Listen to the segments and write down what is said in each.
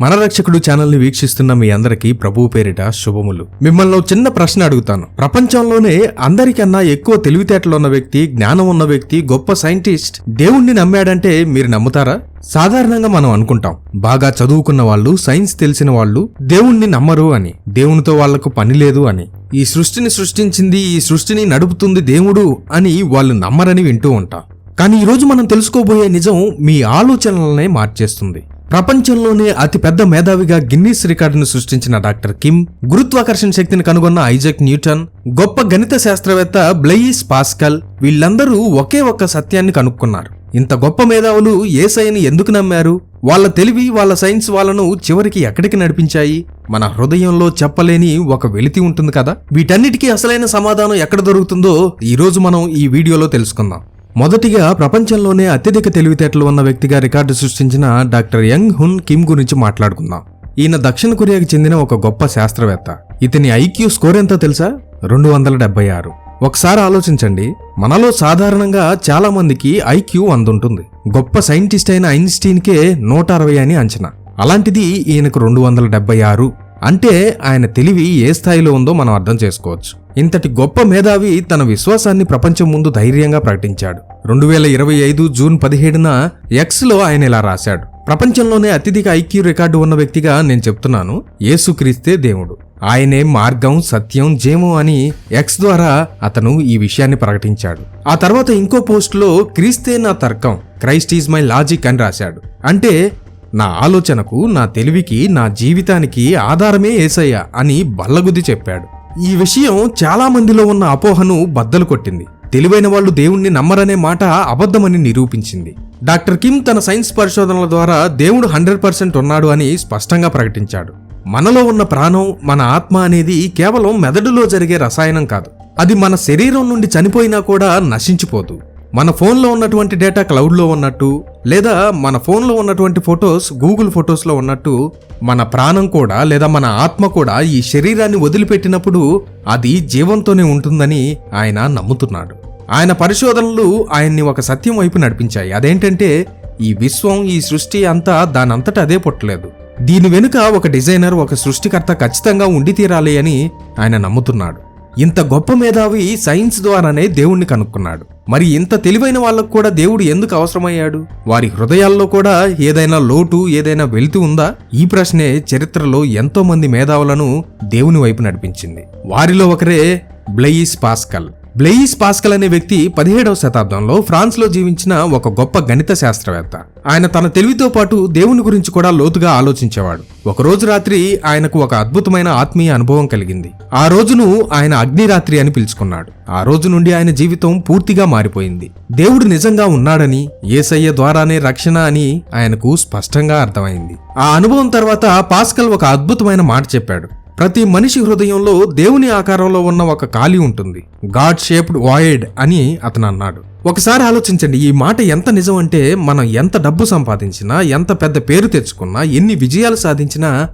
మన రక్షకుడు ఛానల్ని వీక్షిస్తున్న మీ అందరికీ ప్రభువు పేరిట శుభములు. మిమ్మల్ని చిన్న ప్రశ్న అడుగుతాను. ప్రపంచంలోనే అందరికన్నా ఎక్కువ తెలివితేటలు ఉన్న వ్యక్తి జ్ఞానం ఉన్న వ్యక్తి గొప్ప సైంటిస్ట్ దేవుణ్ణి నమ్మాడంటే మీరు నమ్ముతారా? సాధారణంగా మనం అనుకుంటాం బాగా చదువుకున్న వాళ్ళు సైన్స్ తెలిసిన వాళ్ళు దేవుణ్ణి నమ్మరు అని దేవునితో వాళ్ళకు పని లేదు అని. ఈ సృష్టిని సృష్టించింది ఈ సృష్టిని నడుపుతుంది దేవుడు అని వాళ్ళు నమ్మరని వింటూ ఉంటాం. కానీ ఈరోజు మనం తెలుసుకోబోయే నిజం మీ ఆలోచనలనే మార్చేస్తుంది. ప్రపంచంలోనే అతిపెద్ద మేధావిగా గిన్నీస్ రికార్డును సృష్టించిన డాక్టర్ కిమ్ గురుత్వాకర్షణ శక్తిని కనుగొన్న ఐజక్ న్యూటన్ గొప్ప గణిత శాస్త్రవేత్త బ్లెయిస్ పాస్కల్ వీళ్ళందరూ ఒకే ఒక్క సత్యాన్ని కనుక్కున్నారు. ఇంత గొప్ప మేధావులు ఏసైని ఎందుకు నమ్మారు? వాళ్ళ తెలివి వాళ్ళ సైన్స్ వాళ్ళను చివరికి ఎక్కడికి నడిపించాయి? మన హృదయంలో చెప్పలేని ఒక వెలితి ఉంటుంది కదా? వీటన్నిటికీ అసలైన సమాధానం ఎక్కడ దొరుకుతుందో ఈరోజు మనం ఈ వీడియోలో తెలుసుకుందాం. మొదటిగా ప్రపంచంలోనే అత్యధిక తెలివితేటలు ఉన్న వ్యక్తిగా రికార్డు సృష్టించిన డాక్టర్ యంగ్ హున్ కిమ్ గురించి మాట్లాడుకుందాం. ఈయన దక్షిణ కొరియాకి చెందిన ఒక గొప్ప శాస్త్రవేత్త. ఇతని ఐక్యూ స్కోర్ ఎంతో తెలుసా? రెండు వందల డెబ్బై ఆరు. ఒకసారి ఆలోచించండి. మనలో సాధారణంగా చాలా మందికి ఐక్యూ అందుంటుంది. గొప్ప సైంటిస్ట్ అయిన ఐన్స్టీన్కే నూట అరవై అని అంచనా. అలాంటిది ఈయనకు రెండు వందల డెబ్బై ఆరు. అంటే ఆయన తెలివి ఏ స్థాయిలో ఉందో మనం అర్థం చేసుకోవచ్చు. ఇంతటి గొప్ప మేధావి తన విశ్వాసాన్ని ప్రపంచం ముందు ధైర్యంగా ప్రకటించాడు. రెండు వేల ఇరవై ఐదు జూన్ పదిహేడున ఎక్స్లో ఆయన ఇలా రాశాడు. ప్రపంచంలోనే అత్యధిక ఐక్యూ రికార్డు ఉన్న వ్యక్తిగా నేను చెప్తున్నాను యేసుక్రీస్తే దేవుడు. ఆయనే మార్గం సత్యం జేమో అని ఎక్స్ ద్వారా అతను ఈ విషయాన్ని ప్రకటించాడు. ఆ తర్వాత ఇంకో పోస్ట్లో క్రీస్తే నా తర్కం క్రైస్ట్ ఈజ్ మై లాజిక్ అని రాశాడు. అంటే నా ఆలోచనకు నా తెలివికి నా జీవితానికి ఆధారమే ఏసయ్య అని బల్లగుద్ది చెప్పాడు. ఈ విషయం చాలా మందిలో ఉన్న అపోహను బద్దలు కొట్టింది. తెలివైన వాళ్ళు దేవుణ్ణి నమ్మరనే మాట అబద్ధమని నిరూపించింది. డాక్టర్ కిమ్ తన సైన్స్ పరిశోధనల ద్వారా దేవుడు హండ్రెడ్ పర్సెంట్ ఉన్నాడు అని స్పష్టంగా ప్రకటించాడు. మనలో ఉన్న ప్రాణం మన ఆత్మ అనేది కేవలం మెదడులో జరిగే రసాయనం కాదు. అది మన శరీరం నుండి చనిపోయినా కూడా నశించిపోదు. మన ఫోన్లో ఉన్నటువంటి డేటా క్లౌడ్లో ఉన్నట్టు లేదా మన ఫోన్లో ఉన్నటువంటి ఫొటోస్ గూగుల్ ఫొటోస్లో ఉన్నట్టు మన ప్రాణం కూడా లేదా మన ఆత్మ కూడా ఈ శరీరాన్ని వదిలిపెట్టినప్పుడు అది జీవంతోనే ఉంటుందని ఆయన నమ్ముతున్నాడు. ఆయన పరిశోధనలు ఆయన్ని ఒక సత్యం వైపు నడిపించాయి. అదేంటంటే ఈ విశ్వం ఈ సృష్టి అంతా దానంతట అదే పుట్టలేదు. దీని వెనుక ఒక డిజైనర్ ఒక సృష్టికర్త ఖచ్చితంగా ఉండి తీరాలి అని ఆయన నమ్ముతున్నాడు. ఇంత గొప్ప మేధావి సైన్స్ ద్వారానే దేవుణ్ణి కనుక్కున్నాడు. మరి ఇంత తెలివైన వాళ్ళకు కూడా దేవుడు ఎందుకు అవసరమయ్యాడు? వారి హృదయాల్లో కూడా ఏదైనా లోటు ఏదైనా వెలితి ఉందా? ఈ ప్రశ్నే చరిత్రలో ఎంతో మంది మేధావులను దేవుని వైపు నడిపించింది. వారిలో ఒకరే బ్లెయిస్ పాస్కల్. బ్లెయిస్ పాస్కల్ అనే వ్యక్తి పదిహేడవ శతాబ్దంలో ఫ్రాన్స్లో జీవించిన ఒక గొప్ప గణిత శాస్త్రవేత్త. ఆయన తన తెలివితో పాటు దేవుని గురించి కూడా లోతుగా ఆలోచించేవాడు. ఒకరోజు రాత్రి ఆయనకు ఒక అద్భుతమైన ఆత్మీయ అనుభవం కలిగింది. ఆ రోజును ఆయన అగ్నిరాత్రి అని పిలుచుకున్నాడు. ఆ రోజు నుండి ఆయన జీవితం పూర్తిగా మారిపోయింది. దేవుడు నిజంగా ఉన్నాడని ఏసయ్య ద్వారానే రక్షణ అని ఆయనకు స్పష్టంగా అర్థమైంది. ఆ అనుభవం తర్వాత పాస్కల్ ఒక అద్భుతమైన మాట చెప్పాడు. ప్రతి మనిషి హృదయంలో దేవుని ఆకారంలో ఉన్న ఒక ఖాళీ ఉంటుంది. గాడ్ షేప్డ్ వాయిడ్ అని అతను అన్నాడు. ఒకసారి ఆలోచించండి ఈ మాట ఎంత నిజం అంటే మనం ఎంత డబ్బు సంపాదించినా ఎంత పెద్ద పేరు తెచ్చుకున్నా ఎన్ని విజయాలు సాధించినా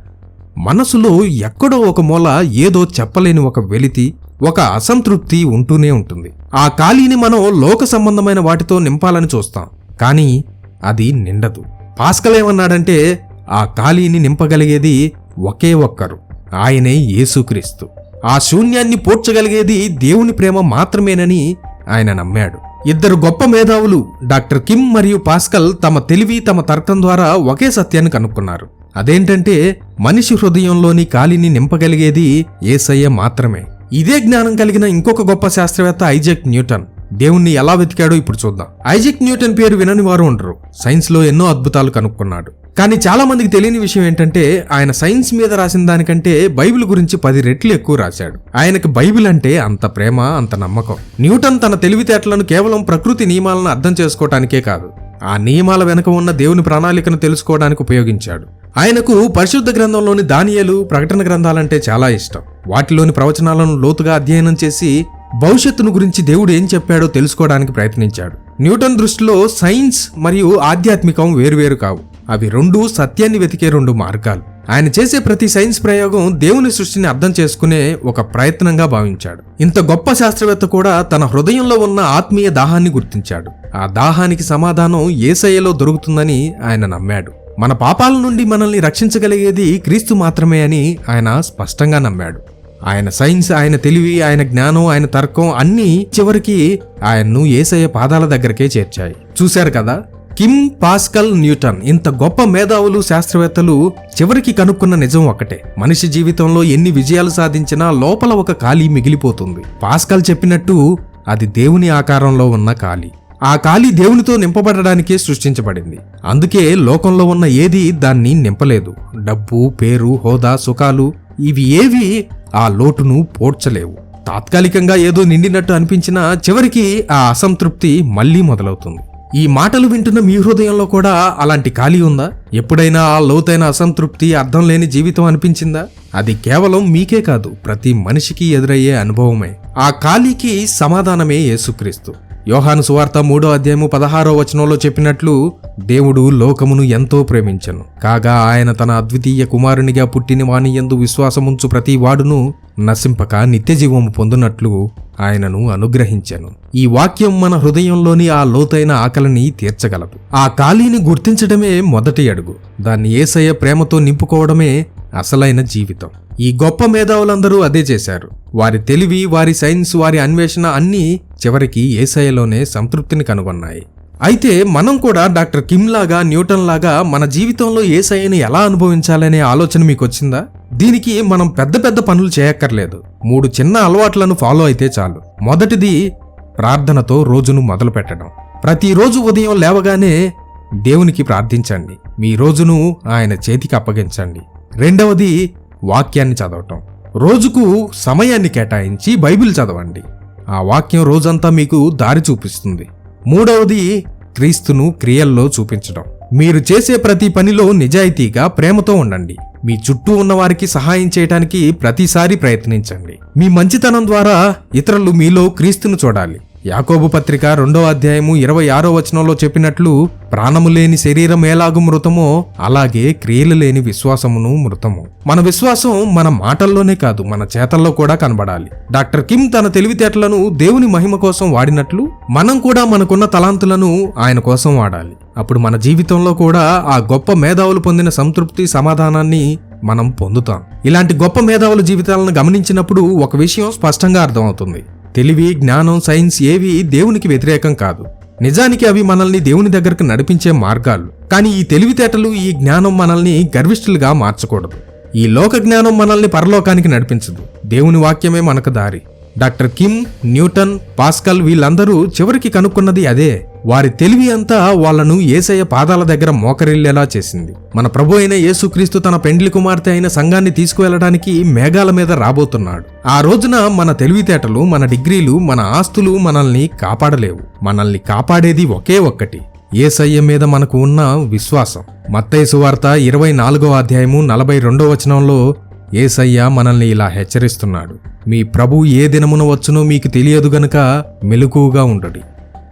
మనసులో ఎక్కడో ఒక మూల ఏదో చెప్పలేని ఒక వెలితి ఒక అసంతృప్తి ఉంటూనే ఉంటుంది. ఆ ఖాళీని మనం లోక సంబంధమైన వాటితో నింపాలని చూస్తాం. కానీ అది నిండదు. పాస్కల్ ఏమన్నాడంటే ఆ ఖాళీని నింపగలిగేది ఒకే ఒక్కరు ఆయనే యేసుక్రీస్తు. ఆ శూన్యాన్ని పోడ్చగలిగేది దేవుని ప్రేమ మాత్రమేనని ఆయన నమ్మాడు. ఇద్దరు గొప్ప మేధావులు డాక్టర్ కిమ్ మరియు పాస్కల్ తమ తెలివి తమ తర్కం ద్వారా ఒకే సత్యాన్ని కనుక్కున్నారు. అదేంటంటే మనిషి హృదయంలోని ఖాళీని నింపగలిగేది ఏసయ్య మాత్రమే. ఇదే జ్ఞానం కలిగిన ఇంకొక గొప్ప శాస్త్రవేత్త ఐజాక్ న్యూటన్. దేవుణ్ణి ఎలా వెతికాడో ఇప్పుడు చూద్దాం. ఐజాక్ న్యూటన్ పేరు వినని వారు ఉండరు. సైన్స్లో ఎన్నో అద్భుతాలు కనుక్కున్నాడు. కానీ చాలా మందికి తెలియని విషయం ఏంటంటే ఆయన సైన్స్ మీద రాసిన దానికంటే బైబిల్ గురించి పది రెట్లు ఎక్కువ రాశాడు. ఆయనకు బైబిల్ అంటే అంత ప్రేమ అంత నమ్మకం. న్యూటన్ తన తెలివితేటలను కేవలం ప్రకృతి నియమాలను అర్థం చేసుకోవటానికే కాదు ఆ నియమాల వెనుక ఉన్న దేవుని ప్రణాళికను తెలుసుకోవడానికి ఉపయోగించాడు. ఆయనకు పరిశుద్ధ గ్రంథంలోని దానియలు ప్రకటన గ్రంథాలంటే చాలా ఇష్టం. వాటిలోని ప్రవచనాలను లోతుగా అధ్యయనం చేసి భవిష్యత్తును గురించి దేవుడు ఏం చెప్పాడో తెలుసుకోవడానికి ప్రయత్నించాడు. న్యూటన్ దృష్టిలో సైన్స్ మరియు ఆధ్యాత్మికం వేరువేరు కావు. అవి రెండు సత్యాన్ని వెతికే రెండు మార్గాలు. ఆయన చేసే ప్రతి సైన్స్ ప్రయోగం దేవుని సృష్టిని అర్థం చేసుకునే ఒక ప్రయత్నంగా భావించాడు. ఇంత గొప్ప శాస్త్రవేత్త కూడా తన హృదయంలో ఉన్న ఆత్మీయ దాహాన్ని గుర్తించాడు. ఆ దాహానికి సమాధానం ఏసయ్యలో దొరుకుతుందని ఆయన నమ్మాడు. మన పాపాల నుండి మనల్ని రక్షించగలిగేది క్రీస్తు మాత్రమే అని ఆయన స్పష్టంగా నమ్మాడు. ఆయన సైన్స్ ఆయన తెలివి ఆయన జ్ఞానం ఆయన తర్కం అన్నీ చివరికి ఆయన్ను ఏసయ్య పాదాల దగ్గరకే చేర్చాయి. చూశారు కదా? Kim Pascal Newton. ఇంత గొప్ప మేధావులు శాస్త్రవేత్తలు చివరికి కనుక్కున్న నిజం ఒకటే మనిషి జీవితంలో ఎన్ని విజయాలు సాధించినా లోపల ఒక ఖాళీ మిగిలిపోతుంది. పాస్కల్ చెప్పినట్టు అది దేవుని ఆకారంలో ఉన్న ఖాళీ. ఆ ఖాళీ దేవునితో నింపబడడానికే సృష్టించబడింది. అందుకే లోకంలో ఉన్న ఏది దాన్ని నింపలేదు. డబ్బు పేరు హోదా సుఖాలు ఇవి ఏవి ఆ లోటును పోడ్చలేవు. తాత్కాలికంగా ఏదో నిండినట్టు అనిపించినా చివరికి ఆ అసంతృప్తి మళ్ళీ మొదలవుతుంది. ఈ మాటలు వింటున్న మీ హృదయంలో కూడా అలాంటి ఖాళీ ఉందా? ఎప్పుడైనా ఆ లోతైన అసంతృప్తి అర్థం లేని జీవితం అనిపించిందా? అది కేవలం మీకే కాదు ప్రతి మనిషికి ఎదురయ్యే అనుభవమే. ఆ ఖాళీకి సమాధానమే యేసుక్రీస్తు. యోహాను సువార్త మూడో అధ్యాయము పదహారో వచనంలో చెప్పినట్లు దేవుడు లోకమును ఎంతో ప్రేమించను. కాగా ఆయన తన అద్వితీయ కుమారునిగా పుట్టిన వాని యందు విశ్వాసముంచు ప్రతి వాడును నశింపక నిత్యజీవము పొందునట్లు ఆయనను అనుగ్రహించాను. ఈ వాక్యం మన హృదయంలోని ఆ లోతైన ఆకలిని తీర్చగలదు. ఆ ఖాళీని గుర్తించడమే మొదటి అడుగు. దాన్ని ఏసయ్య ప్రేమతో నింపుకోవడమే అసలైన జీవితం. ఈ గొప్ప మేధావులందరూ అదే చేశారు. వారి తెలివి వారి సైన్స్ వారి అన్వేషణ అన్నీ చివరికి ఏసఐలోనే సంతృప్తిని కనుగొన్నాయి. అయితే మనం కూడా డాక్టర్ కిమ్ లాగా న్యూటన్ లాగా మన జీవితంలో ఏసఐని ఎలా అనుభవించాలనే ఆలోచన మీకు వచ్చిందా? దీనికి మనం పెద్ద పెద్ద పనులు చేయక్కర్లేదు. మూడు చిన్న అలవాట్లను ఫాలో అయితే చాలు. మొదటిది ప్రార్థనతో రోజును మొదలు పెట్టడం ప్రతిరోజు ఉదయం లేవగానే దేవునికి ప్రార్థించండి. మీ రోజును ఆయన చేతికి అప్పగించండి. రెండవది వాక్యాన్ని చదవటం. రోజుకు సమయాన్ని కేటాయించి బైబిల్ చదవండి. ఆ వాక్యం రోజంతా మీకు దారి చూపిస్తుంది. మూడవది క్రీస్తును క్రియల్లో చూపించడం. మీరు చేసే ప్రతి పనిలో నిజాయితీగా ప్రేమతో ఉండండి. మీ చుట్టూ ఉన్నవారికి సహాయం చేయడానికి ప్రతిసారి ప్రయత్నించండి. మీ మంచితనం ద్వారా ఇతరులు మీలో క్రీస్తును చూడాలి. యాకోబు పత్రిక రెండో అధ్యాయము ఇరవై ఆరో వచనంలో చెప్పినట్లు ప్రాణము లేని శరీరం ఎలాగు మృతమో అలాగే క్రియలు లేని విశ్వాసమును మృతము. మన విశ్వాసం మన మాటల్లోనే కాదు మన చేతల్లో కూడా కనబడాలి. డాక్టర్ కిమ్ తన తెలివితేటలను దేవుని మహిమ కోసం వాడినట్లు మనం కూడా మనకున్న తలాంతులను ఆయన కోసం వాడాలి. అప్పుడు మన జీవితంలో కూడా ఆ గొప్ప మేధావులు పొందిన సంతృప్తి సమాధానాన్ని మనం పొందుతాం. ఇలాంటి గొప్ప మేధావుల జీవితాలను గమనించినప్పుడు ఒక విషయం స్పష్టంగా అర్థమవుతుంది. తెలివి జ్ఞానం సైన్స్ ఏవి దేవునికి వ్యతిరేకం కాదు. నిజానికి అవి మనల్ని దేవుని దగ్గరకు నడిపించే మార్గాలు. కానీ ఈ తెలివితేటలు ఈ జ్ఞానం మనల్ని గర్విష్ఠులుగా మార్చకూడదు. ఈ లోక జ్ఞానం మనల్ని పరలోకానికి నడిపించదు. దేవుని వాక్యమే మనకు దారి. డాక్టర్ కిమ్ న్యూటన్ పాస్కల్ వీళ్ళందరూ చివరికి కనుక్కున్నది అదే. వారి తెలివి అంతా వాళ్ళను ఏసయ్య పాదాల దగ్గర మోకరిల్లేలా చేసింది. మన ప్రభు అయిన యేసుక్రీస్తు తన పెండ్లి కుమార్తె అయిన సంఘాన్ని తీసుకువెళ్ళడానికి మేఘాల మీద రాబోతున్నాడు. ఆ రోజున మన తెలివితేటలు మన డిగ్రీలు మన ఆస్తులు మనల్ని కాపాడలేవు. మనల్ని కాపాడేది ఒకే ఒక్కటి ఏసయ్య మీద మనకు ఉన్న విశ్వాసం. మత్తయి సువార్త ఇరవై నాలుగో అధ్యాయము నలభై రెండో వచనంలో ఏసయ్య మనల్ని ఇలా హెచ్చరిస్తున్నాడు. మీ ప్రభు ఏ దినమున వచ్చునో మీకు తెలియదు గనుక మెలకువగా ఉండడి.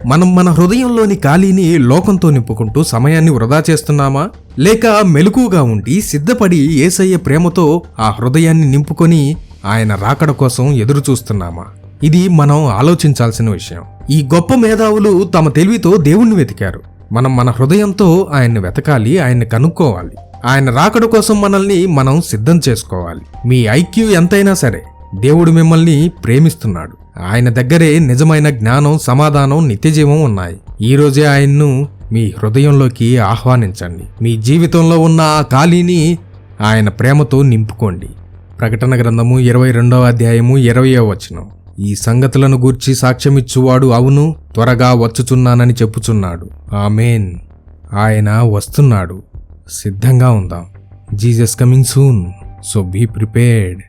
మనం మన హృదయంలోని ఖాళీని లోకంతో నింపుకుంటూ సమయాన్ని వృధా చేస్తున్నామా? లేక మెలకుగా ఉండి సిద్ధపడి ఏసయ్య ప్రేమతో ఆ హృదయాన్ని నింపుకొని ఆయన రాకడ కోసం ఎదురు చూస్తున్నామా ఇది మనం ఆలోచించాల్సిన విషయం. ఈ గొప్ప మేధావులు తమ తెలివితో దేవుణ్ణి వెతికారు. మనం మన హృదయంతో ఆయన్ని వెతకాలి ఆయన్ని కనుక్కోవాలి. ఆయన రాకడ కోసం మనల్ని మనం సిద్ధం చేసుకోవాలి. మీ ఐక్యూ ఎంతైనా సరే దేవుడు మిమ్మల్ని ప్రేమిస్తున్నాడు. ఆయన దగ్గరే నిజమైన జ్ఞానం సమాధానం నిత్యజీవం ఉన్నాయి. ఈ రోజే ఆయన్ను మీ హృదయంలోకి ఆహ్వానించండి. మీ జీవితంలో ఉన్న ఆ ఖాళీని ఆయన ప్రేమతో నింపుకోండి. ప్రకటన గ్రంథము ఇరవై రెండవ అధ్యాయము ఇరవయో వచనం. ఈ సంగతులను గూర్చి సాక్ష్యమిచ్చువాడు అవును త్వరగా వచ్చుచున్నానని చెప్పుచున్నాడు. ఆమెన్. ఆయన వస్తున్నాడు. సిద్ధంగా ఉందాం. Jesus coming soon. So be prepared.